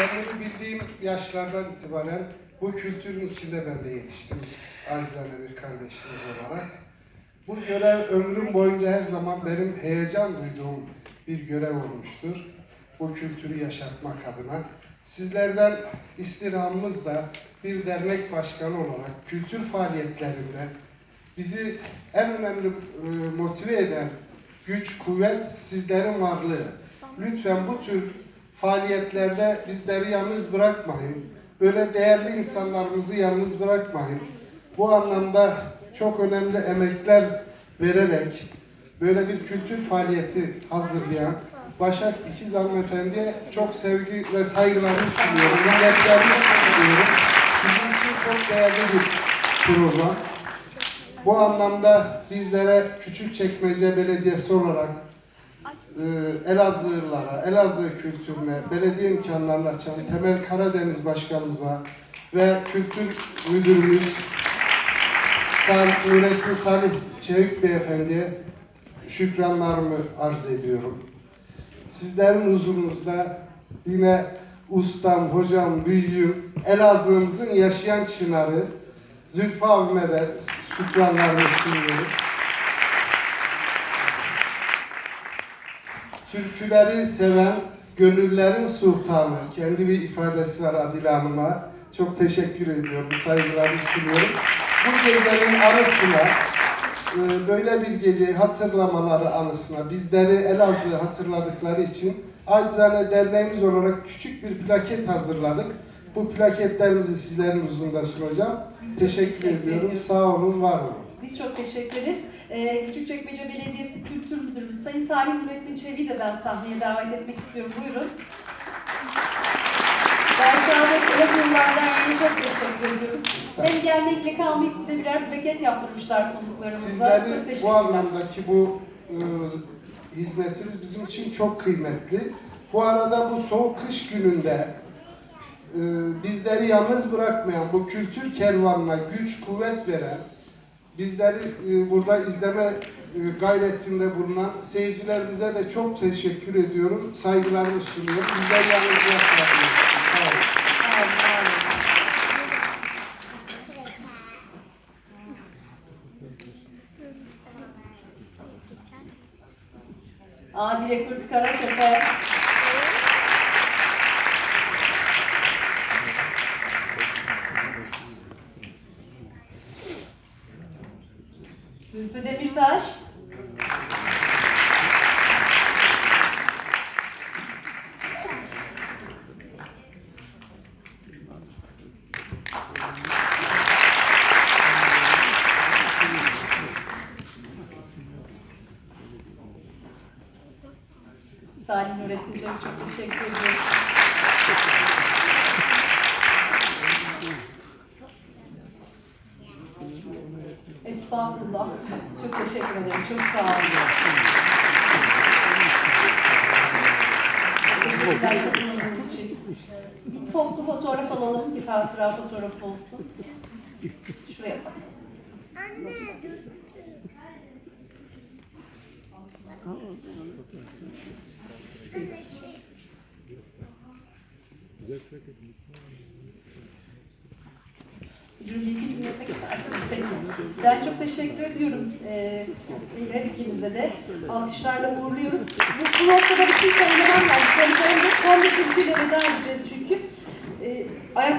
kendimi bildiğim yaşlardan itibaren bu kültürün içinde ben de yetiştim. Acizane bir kardeşiniz olarak. Bu görev ömrüm boyunca her zaman benim heyecan duyduğum bir görev olmuştur. Bu kültürü yaşatmak adına. Sizlerden istirhamımız da bir dernek başkanı olarak kültür faaliyetlerinde bizi en önemli e, motive eden güç, kuvvet sizlerin varlığı. Lütfen bu tür faaliyetlerde bizleri yalnız bırakmayın. Böyle değerli insanlarımızı yalnız bırakmayın. Bu anlamda çok önemli emekler vererek böyle bir kültür faaliyeti hazırlayan Başak İkiz Hanımefendi'ye çok sevgi ve saygılarımı sunuyorum. Minnetlerimi sunuyorum. Bizim için çok değerli bir program. Bu anlamda bizlere Küçükçekmece Belediyesi olarak Elazığlılara, Elazığ kültürüne, belediye imkanlarını açan Temel Karadeniz Başkanımıza ve Kültür Müdürümüz Sal Nurettin Salih Çevik Beyefendi'ye şükranlarımı arz ediyorum. Sizlerin huzurunuzda yine ustam, hocam, büyüğüm, Elazığ'ımızın yaşayan çınarı Zülfü abime de şükranlarımı sunuyorum. Türküleri seven, gönüllerin sultanı, kendi bir ifadesi var Adile Hanım'a. Çok teşekkür ediyorum, saygılarımı sunuyorum. Bu gecenin arasına, e, böyle bir geceyi hatırlamaları anısına, bizleri Elazığ'ı hatırladıkları için acizane derneğimiz olarak küçük bir plaket hazırladık. Bu plaketlerimizi sizlerin huzurunda sunacağım. Biz Teşekkür teşekkür ediyorum. Sağ olun, var olun. Biz çok teşekkür ederiz. Ee, Küçükçekmece Belediyesi Kültür Müdürümüz Sayın Salih Nurettin Çevik'i de ben sahneye davet etmek istiyorum. Buyurun. Ben Saadet Derneği'ne çok teşekkür ediyoruz. Hem gelmekle kalmayıp bir de birer plaket yaptırmışlar konuklarımıza. Sizlerin bu anlamdaki bu e, hizmetiniz bizim için çok kıymetli. Bu arada bu soğuk kış gününde e, bizleri yalnız bırakmayan, bu kültür kervanına güç, kuvvet veren, bizleri e, burada izleme e, gayretinde bulunan seyircilerimize de çok teşekkür ediyorum. Saygılarımı sunuyorum. Bizleri yalnız olun. Adile Kurt Karatepe. Zülfü Demirtaş. Salih Nurettin Çelik çok teşekkür ediyorum. Estağfurullah. Çok teşekkür ederim. Çok sağ olun. Teşekkürler için. Bir toplu fotoğraf alalım. Bir hatıra fotoğrafı olsun. Şuraya bak. Bir iki cümle etmek isterseniz peki. Ben çok teşekkür ediyorum ee, her ikinize de. Alkışlarla uğurluyoruz. Bu, noktada bir şey söylemem lazım. Son bir türküyle veda edeceğiz çünkü.